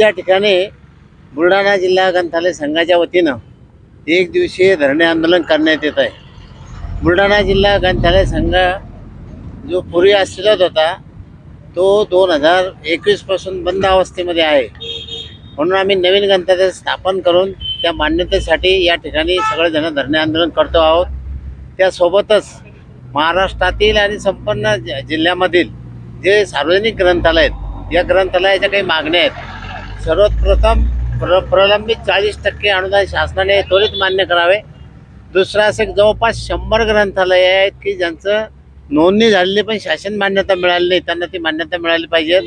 या ठिकाणी बुलढाणा जिल्हा ग्रंथालय संघाच्या वतीनं एक दिवसीय धरणे आंदोलन करण्यात येत आहे. बुलढाणा जिल्हा ग्रंथालय संघ जो पूर्वी अस्तित्वात होता तो दोन हजार एकवीसपासून बंद अवस्थेमध्ये आहे. म्हणून आम्ही नवीन ग्रंथालय स्थापन करून त्या मान्यतेसाठी या ठिकाणी सगळेजण धरणे आंदोलन करतो आहोत. त्यासोबतच महाराष्ट्रातील आणि संपन्न जिल्ह्यामधील जे सार्वजनिक ग्रंथालय आहेत या ग्रंथालयाच्या काही मागण्या आहेत. सर्वप्रथम प्र प्रलंबित चाळीस टक्के अनुदान शासनाने त्वरित मान्य करावे. दुसरं असे जवळपास शंभर ग्रंथालय आहेत की ज्यांचं नोंदणी झालेली पण शासन मान्यता मिळाली नाही. त्यांना ती मान्यता मिळाली पाहिजे.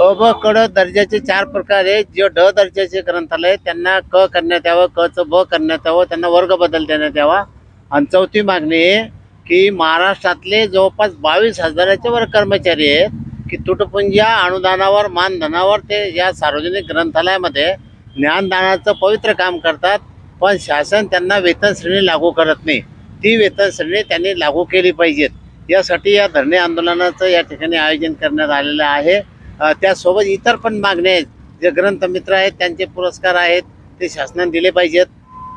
अ ब कड दर्जाचे चार प्रकार आहेत. जे ड दर्जाचे ग्रंथालय आहेत, त्यांना क करण्यात यावं कचं ब करण्यात यावं त्यांना वर्ग बदल देण्यात यावा. आणि चौथी मागणी आहे की महाराष्ट्रातले जवळपास बावीस हजाराचे वर कर्मचारी आहेत. की तुटपुंजा अनुदानावर मानधनावर ते या सार्वजनिक ग्रंथालयामध्ये ज्ञानदानाचं पवित्र काम करतात पण शासन त्यांना वेतन श्रेणी लागू करत नाही. ती वेतन श्रेणी त्यांनी लागू केली पाहिजेत. यासाठी या धरणे आंदोलनाचं या ठिकाणी आयोजन करण्यात आलेलं आहे. त्यासोबत इतर पण मागण्या आहेत. जे ग्रंथमित्र आहेत त्यांचे पुरस्कार आहेत ते शासनाने दिले पाहिजेत.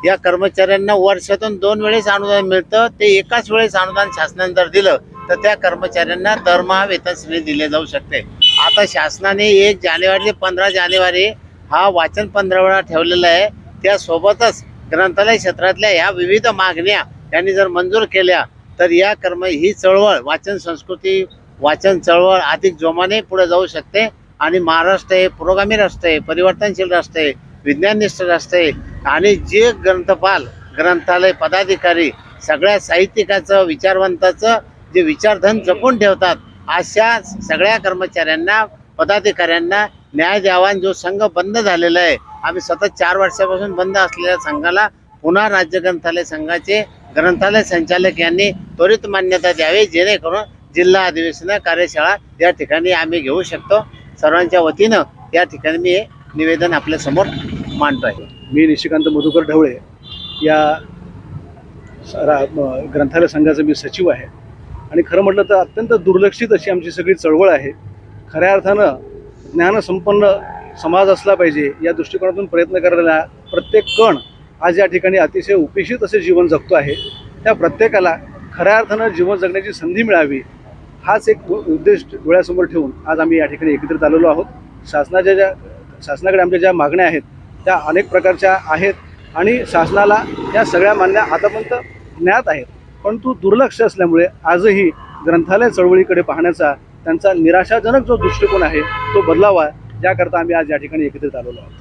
या कर्मचाऱ्यांना वर्षातून दोन वेळेस अनुदान मिळतं ते एकाच वेळेस अनुदान शासनाने जर दिलं तर त्या कर्मचाऱ्यांना दरमहा वेतन श्रेणी दिले जाऊ शकते. आता शासनाने एक जानेवारी ते पंधरा जानेवारी हा वाचन पंधरवडा ठेवलेला आहे. त्यासोबतच ग्रंथालय क्षेत्रातल्या ह्या विविध मागण्या त्यांनी जर मंजूर केल्या तर या कर्म ही चळवळ वाचन संस्कृती वाचन चळवळ अधिक जोमाने पुढे जाऊ शकते. आणि महाराष्ट्र हे पुरोगामी राष्ट्र आहे परिवर्तनशील राष्ट्र आहे विज्ञाननिष्ठ राष्ट्र आहे. आणि जे ग्रंथपाल ग्रंथालय पदाधिकारी सगळ्या साहित्यिकाचं विचारवंताचं जे विचारधन जपून ठेवतात अशा सगळ्या कर्मचाऱ्यांना पदाधिकाऱ्यांना न्याय द्यावा आणि जो संघ बंद झालेला आहे आम्ही सतत चार वर्षापासून बंद असलेल्या संघाला पुन्हा राज्य ग्रंथालय संघाचे ग्रंथालय संचालक यांनी त्वरित मान्यता द्यावी जेणेकरून जिल्हा अधिवेशन कार्यशाळा या ठिकाणी आम्ही घेऊ शकतो. सर्वांच्या वतीनं या ठिकाणी मी हे निवेदन आपल्यासमोर मांडतो आहे मी निशिकांत मधुकर ढवळे या स- रा- ग्रंथालय संघाचा मी सचिव आहे. आणि खरं म्हटलं तर अत्यंत दुर्लक्षित अशी आमची सगळी चळवळ आहे. खऱ्या अर्थानं ज्ञानसंपन्न समाज असला पाहिजे या दृष्टिकोनातून प्रयत्न करायला प्रत्येक कण आज या ठिकाणी अतिशय उपेक्षित असे जीवन जगतो आहे. त्या प्रत्येकाला खऱ्या अर्थानं जीवन जगण्याची संधी मिळावी हाच एक उद्देश डोळ्यासमोर ठेवून आज आम्ही या ठिकाणी एकत्रित आलेलो आहोत. शासनाच्या ज्या शासनाकडे आमच्या ज्या मागण्या आहेत त्या अनेक प्रकारच्या आहेत आणि शासनाला या सगळ्या मान्या आतापर्यंत ज्ञात आहेत. परंतु दुर्लक्ष असल्यामुळे आजही ग्रंथालय चळवळीकडे पाहण्याचा त्यांचा निराशाजनक जो दृष्टिकोन आहे तो बदलावा याकरता आम्ही आज या ठिकाणी एकत्रित आलेलो आहोत.